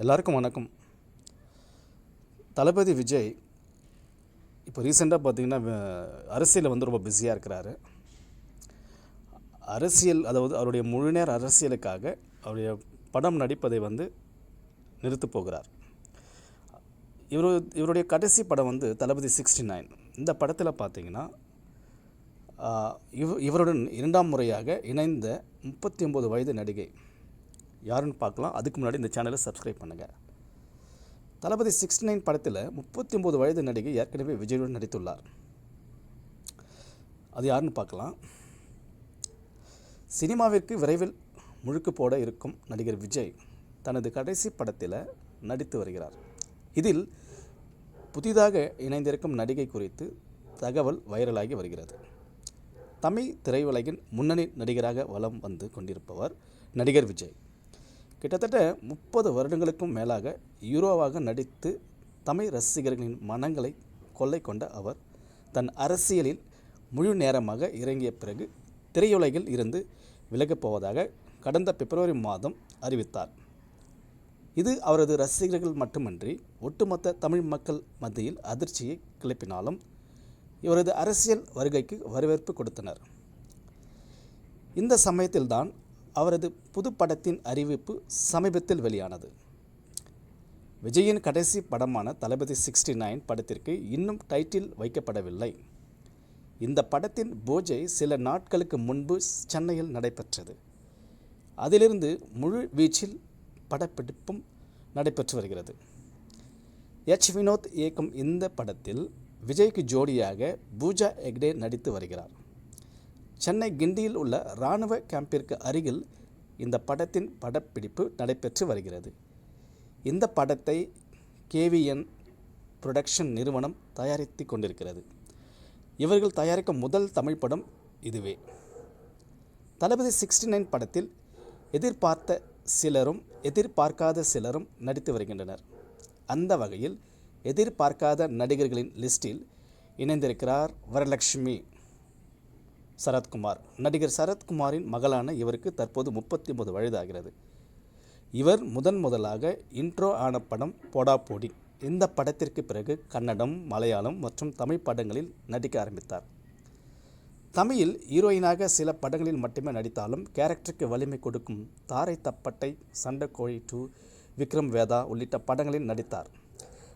எல்லாருக்கும் வணக்கம். தளபதி விஜய் இப்போ ரீசெண்டாக பார்த்தீங்கன்னா அரசியலில் வந்து ரொம்ப பிஸியாக இருக்கிறாரு. அரசியல் அதாவது அவருடைய முழுநேர் அரசியலுக்காக அவருடைய படம் நடிப்பதை வந்து நிறுத்து போகிறார். இவர் இவருடைய கடைசி படம் வந்து தளபதி சிக்ஸ்டி நைன் இந்த படத்தில் பார்த்தீங்கன்னா இவ் இவருடன் இரண்டாம் முறையாக இணைந்த முப்பத்தி ஒம்பது வயது நடிகை யாருன்னு பார்க்கலாம். அதுக்கு முன்னாடி இந்த சேனலை சப்ஸ்கிரைப் பண்ணுங்கள் தளபதி சிக்ஸ்டி நைன் படத்தில் முப்பத்தி ஒம்பது வயது நடிகை ஏற்கனவே விஜயுடன் நடித்துள்ளார். அது யாருன்னு பார்க்கலாம். சினிமாவிற்கு விரைவில் முழுக்கு போட இருக்கும் நடிகர் விஜய் தனது கடைசி படத்தில் நடித்து வருகிறார். இதில் புதிதாக இணைந்திருக்கும் நடிகை குறித்து தகவல் வைரலாகி வருகிறது. தமிழ் திரையுலகின் முன்னணி நடிகராக வலம் வந்து கொண்டிருப்பவர் நடிகர் விஜய். கிட்டத்தட்ட முப்பது வருடங்களுக்கும் மேலாக ஹீரோவாக நடித்து தமிழ் ரசிகர்களின் மனங்களை கொள்ளை கொண்ட அவர் தன் அரசியலில் முழு நேரமாக இறங்கிய பிறகு திரையுலகில் இருந்து விலகப் போவதாக கடந்த பிப்ரவரி மாதம் அறிவித்தார். இது அவரது ரசிகர்கள் மட்டுமன்றி ஒட்டுமொத்த தமிழ் மக்கள் மத்தியில் அதிர்ச்சியை கிளப்பினாலும் இவரது அரசியல் வருகைக்கு வரவேற்பு கொடுத்தனர். இந்த சமயத்தில்தான் அவரது புது படத்தின் அறிவிப்பு சமீபத்தில் வெளியானது. விஜயின் கடைசி படமான தளபதி சிக்ஸ்டி நைன் படத்திற்கு இன்னும் டைட்டில் வைக்கப்படவில்லை. இந்த படத்தின் பூஜை சில நாட்களுக்கு முன்பு சென்னையில் நடைபெற்றது. அதிலிருந்து முழு வீச்சில் படப்பிடிப்பும் நடைபெற்று வருகிறது. எச். வினோத் இயக்கும் இந்த படத்தில் விஜய்க்கு ஜோடியாக பூஜா ஹெக்டே நடித்து வருகிறார். சென்னை கிண்டியில் உள்ள இராணுவ கேம்பிற்கு அருகில் இந்த படத்தின் படப்பிடிப்பு நடைபெற்று வருகிறது. இந்த படத்தை கேவிஎன் புரொடக்ஷன் நிறுவனம் தயாரித்து கொண்டிருக்கிறது. இவர்கள் தயாரிக்கும் முதல் தமிழ் படம் இதுவே. தளபதி சிக்ஸ்டி நைன் படத்தில் எதிர்பார்த்த சிலரும் எதிர்பார்க்காத சிலரும் நடித்து வருகின்றனர். அந்த வகையில் எதிர்பார்க்காத நடிகர்களின் லிஸ்டில் இணைந்திருக்கிறார் வரலட்சுமி. சரத்குமார். நடிகர் சரத்குமாரின் மகளான இவருக்கு தற்போது முப்பத்தி ஒன்பது வயதாகிறது. இவர் முதன் முதலாக இன்ட்ரோ ஆன படம் போடா போடி. இந்த படத்திற்கு பிறகு கன்னடம் மலையாளம் மற்றும் தமிழ் படங்களில் நடிக்க ஆரம்பித்தார். தமிழில் ஹீரோயினாக சில படங்களில் மட்டுமே நடித்தாலும் கேரக்டருக்கு வலிமை கொடுக்கும் தாரை தப்பட்டை சண்டைக்கோழி டூ விக்ரம் வேதா உள்ளிட்ட படங்களில் நடித்தார்.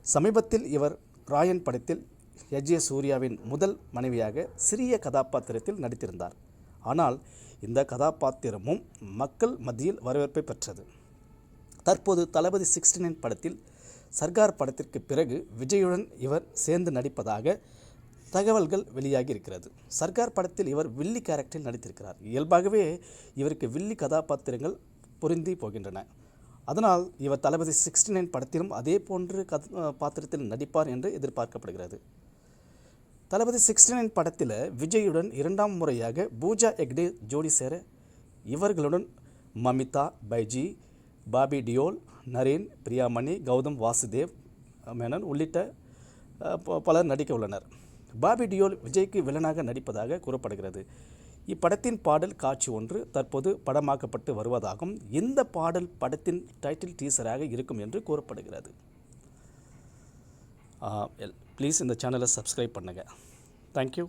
சமீபத்தில் இவர் ராயன் படத்தில் எஜ். ஏ. சூர்யாவின் முதல் மனைவியாக சிறிய கதாபாத்திரத்தில் நடித்திருந்தார். ஆனால் இந்த கதாபாத்திரமும் மக்கள் மத்தியில் வரவேற்பை பெற்றது. தற்போது தளபதி சிக்ஸ்டி நைன் படத்தில் சர்க்கார் படத்திற்கு பிறகு விஜயுடன் இவர் சேர்ந்து நடிப்பதாக தகவல்கள் வெளியாகி இருக்கிறது. சர்க்கார் படத்தில் இவர் வில்லி கேரக்டரில் நடித்திருக்கிறார். இயல்பாகவே இவருக்கு வில்லி கதாபாத்திரங்கள் பொருந்தி போகின்றன. அதனால் இவர் தளபதி சிக்ஸ்டி நைன் படத்திலும் அதே போன்று கத பாத்திரத்தில் நடிப்பார் என்று எதிர்பார்க்கப்படுகிறது. தளபதி சிக்ஸ்டி நைன் படத்தில் விஜயுடன் இரண்டாம் முறையாக பூஜா எக்டே ஜோடி சேர இவர்களுடன் மமிதா பைஜி பாபி டியோல் நரேன் பிரியாமணி கௌதம் வாசுதேவ் மேனன் உள்ளிட்ட பலர் நடிக்க உள்ளனர். பாபி டியோல் விஜய்க்கு வில்லனாக நடிப்பதாக கூறப்படுகிறது. இப்படத்தின் பாடல் காட்சி ஒன்று தற்போது படமாக்கப்பட்டு வருவதாகவும் இந்த பாடல் படத்தின் டைட்டில் டீசராக இருக்கும் என்று கூறப்படுகிறது. ப்ளீஸ் இந்த சேனலை சப்ஸ்கிரைப் பண்ணுங்கள் தேங்க்யூ